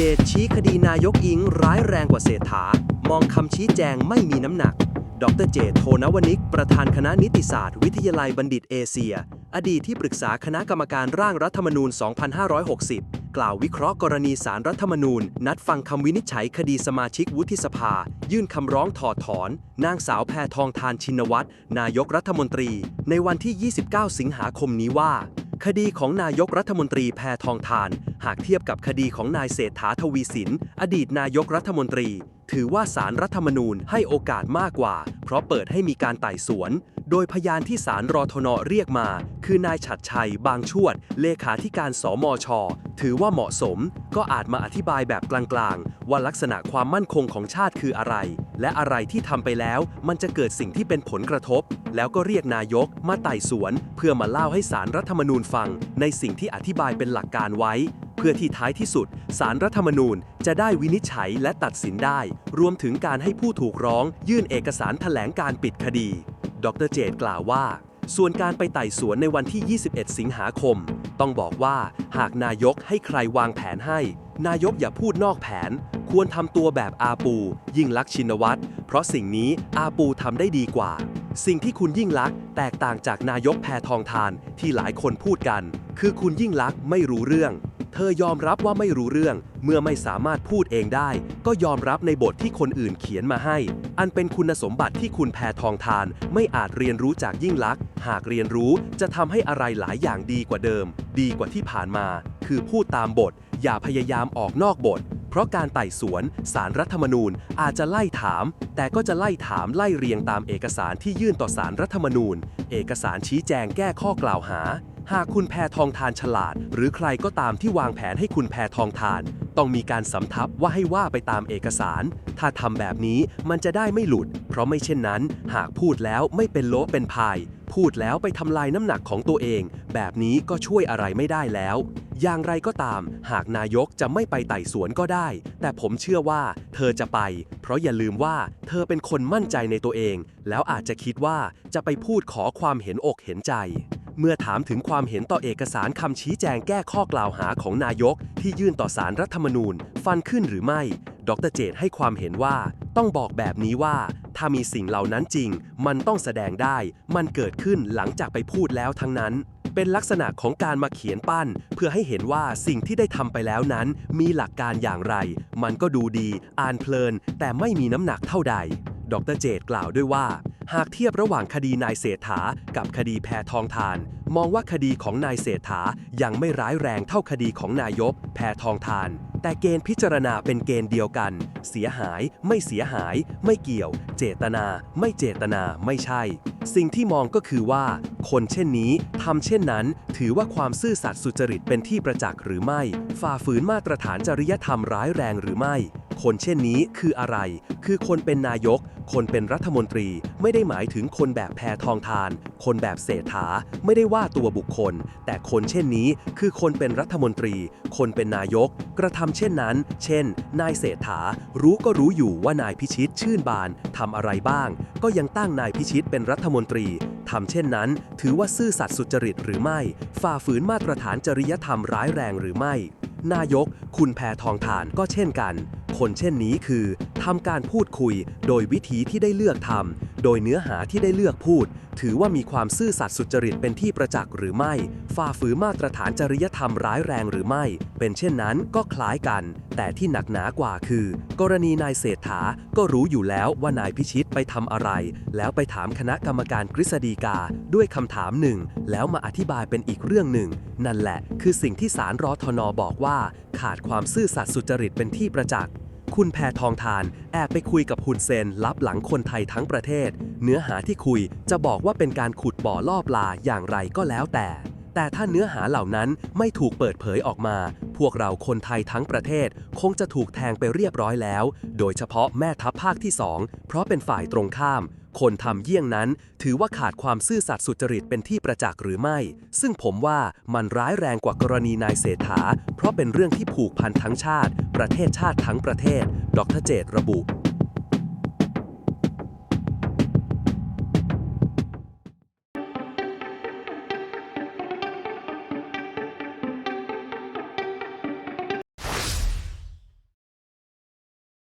เจตชี้คดีนายกอิงร้ายแรงกว่าเศรษฐามองคำชี้แจงไม่มีน้ำหนัก ดรเจตโทนวนิก ประธานคณะนิติศาสตร์ วิทยาลัยบัณฑิตเอเชีย อดีตที่ปรึกษาคณะกรรมการร่างรัฐธรรมนูญ 2560 กล่าววิเคราะห์กรณีสารรัฐธรรมนูญ นัดฟังคำวินิจฉัยคดีสมาชิกวุฒิสภา ยื่นคำร้องถอดถอน นางสาวแพทองทานชินวัตรนายกรัฐมนตรี ในวันที่ 29 สิงหาคมนี้ว่า คดีของนายกรัฐมนตรีแพทองทาน หากเทียบกับคดีของนายเศรษฐาทวีสิน อดีตนายกรัฐมนตรี ถือว่าสารรัฐธรรมนูญให้โอกาสมากกว่า เพราะเปิดให้มีการไต่สวน โดยพยานที่สารรอทนเรียกมา คือนายฉัดชัย บางชวด เลขาธิการสมช ถือว่าเหมาะสม ก็อาจมาอธิบายแบบกลางๆ ว่าลักษณะความมั่นคงของชาติคืออะไร และอะไรที่ทำไปแล้วมันจะเกิดสิ่งที่เป็นผลกระทบ แล้วก็เรียกนายกมาไต่สวน เพื่อมาเล่าให้สารรัฐธรรมนูญฟัง ในสิ่งที่อธิบายเป็นหลักการไว้ เพื่อที่ท้ายที่สุดสารรัฐธรรมนูญจะได้วินิจฉัยและตัดสินได้ รวมถึงการให้ผู้ถูกร้อง ยื่นเอกสารแถลงการปิดคดี ดรเจตกล่าวว่า ส่วนการไปไต่สวนในวันที่ 21 สิงหาคม ต้องบอกว่าหากนายกให้ใครวางแผนให้ นายกอย่าพูดนอกแผน ควรทำตัวแบบอาปู ยิ่งลักษณ์ชินวัตรเพราะสิ่งนี้อาปูทำได้ดีกว่า สิ่งที่คุณยิ่งลักษณ์แตกต่างจากนายกแพทองทานที่หลายคนพูดกัน คือคุณยิ่งลักษณ์ไม่รู้เรื่อง เธอยอมรับว่าไม่รู้เรื่อง เมื่อไม่สามารถพูดเองได้ ก็ยอมรับในบทที่คนอื่นเขียนมาให้ อันเป็นคุณสมบัติที่คุณแพทองทาน ไม่อาจเรียนรู้จากยิ่งลักษณ์หากเรียนรู้จะทำให้อะไรหลายอย่างดีกว่าเดิม ดีกว่าที่ผ่านมา คือพูดตามบท อย่าพยายามออกนอกบท ราะการไต่สวนสารรัฐธรรมนูญอาจจะไล่ถาม แต่ก็จะไล่ถามไล่เรียงตามเอกสารที่ยื่นต่อสารรัฐธรรมนูญ เอกสารชี้แจงแก้ข้อกล่าวหา หากคุณแพทองทานฉลาด หรือใครก็ตามที่วางแผนให้คุณแพทองทาน ต้องมีการสำทับว่าให้ว่าไปตามเอกสาร ถ้าทำแบบนี้มันจะได้ไม่หลุด เพราะไม่เช่นนั้น หากพูดแล้วไม่เป็นโลเป็นพาย พูดแล้วไปทำลายน้ำหนักของตัวเอง แบบนี้ก็ช่วยอะไรไม่ได้แล้ว อย่างไรก็ตาม หากนายกจะไม่ไปไต่สวนก็ได้ แต่ผมเชื่อว่า เธอจะไป เพราะอย่าลืมว่า เธอเป็นคนมั่นใจในตัวเอง แล้วอาจจะคิดว่าจะไปพูดขอความเห็นอกเห็นใจเมื่อถามถึงความเห็นต่อเอกสารคำชี้แจงแก้ข้อกล่าวหาของนายกที่ยื่นต่อสารรัฐธรรมนูญ ฟันขึ้นหรือไม่ ดรเจตให้ความเห็นว่า ต้องบอกแบบนี้ว่า ถ้ามีสิ่งเหล่านั้นจริง มันต้องแสดงได้ มันเกิดขึ้นหลังจากไปพูดแล้วทั้งนั้น เป็นลักษณะของการมาเขียนปั้น เพื่อให้เห็นว่าสิ่งที่ได้ทำไปแล้วนั้น มีหลักการอย่างไร มันก็ดูดี อ่านเพลิน แต่ไม่มีน้ำหนักเท่าใด ดรเจตกล่าวด้วยว่าหากเทียบระหว่างคดีนายเศรษฐา กับคดีแพทองทาน มองว่าคดีของนายเศรษฐายังไม่ร้ายแรงเท่าคดีของนายก แพทองทาน แต่เกณฑ์พิจารณาเป็นเกณฑ์เดียวกัน เสียหาย ไม่เสียหาย ไม่เกี่ยว เจตนา ไม่เจตนา ไม่ใช่ สิ่งที่มองก็คือว่า คนเช่นนี้ทำเช่นนั้น ถือว่าความซื่อสัตย์สุจริตเป็นที่ประจักษ์หรือไม่ ฝ่าฝืนมาตรฐานจริยธรรมร้ายแรงหรือไม่ คนเช่นนี้คืออะไร คือคนเป็นนายก คนเป็นรัฐมนตรี ไม่ได้หมายถึงคนแบบแพทองทาน คนแบบเศรษฐา ไม่ได้ว่าตัวบุคคล แต่คนเช่นนี้คือคนเป็นรัฐมนตรี คนเป็นนายก กระทำเช่นนั้น เช่น นายเศรษฐา รู้ก็รู้อยู่ว่านายพิชิตชื่นบานทำอะไรบ้าง ก็ยังตั้งนายพิชิตเป็นรัฐมนตรีทำเช่นนั้น ถือว่าซื่อสัตย์สุจริตหรือไม่ ฝ่าฝืนมาตรฐานจริยธรรมร้ายแรงหรือไม่ นายก คุณแพทองทานก็เช่นกัน คนเช่นนี้คือทำการพูดคุยโดยวิธีที่ได้เลือกทำโดยเนื้อหาที่ได้เลือกพูด ถือว่ามีความซื่อสัตย์สุจริตเป็นที่ประจักษ์หรือไม่ ฝ่าฝืนมาตรฐานจริยธรรมร้ายแรงหรือไม่ เป็นเช่นนั้นก็คล้ายกัน แต่ที่หนักหนากว่าคือ กรณีนายเศรษฐาก็รู้อยู่แล้วว่านายพิชิตไปทำอะไร แล้วไปถามคณะกรรมการกฤษฎีกาด้วยคำถามหนึ่ง แล้วมาอธิบายเป็นอีกเรื่องหนึ่ง นั่นแหละ คือสิ่งที่สารรอทนบอกว่า ขาดความซื่อสัตย์สุจริตเป็นที่ประจักษ์ คุณแพทองทาน แอบไปคุยกับฮุนเซนลับหลังคนไทยทั้งประเทศ เนื้อหาที่คุยจะบอกว่าเป็นการขุดบ่อล่อปลาอย่างไรก็แล้วแต่ แต่ถ้าเนื้อหาเหล่านั้นไม่ถูกเปิดเผยออกมา พวกเราคนไทยทั้งประเทศ คงจะถูกแทงไปเรียบร้อยแล้ว โดยเฉพาะแม่ทัพภาคที่สองเพราะเป็นฝ่ายตรงข้ามคนทำเยี่ยงนั้นถือว่าขาดความซื่อสัตย์สุจริตเป็นที่ประจักษ์หรือไม่ ซึ่งผมว่ามันร้ายแรงกว่ากรณีนายเศรษฐา เพราะเป็นเรื่องที่ผูกพันทั้งชาติ ประเทศชาติทั้งประเทศ ดรเจตระบุ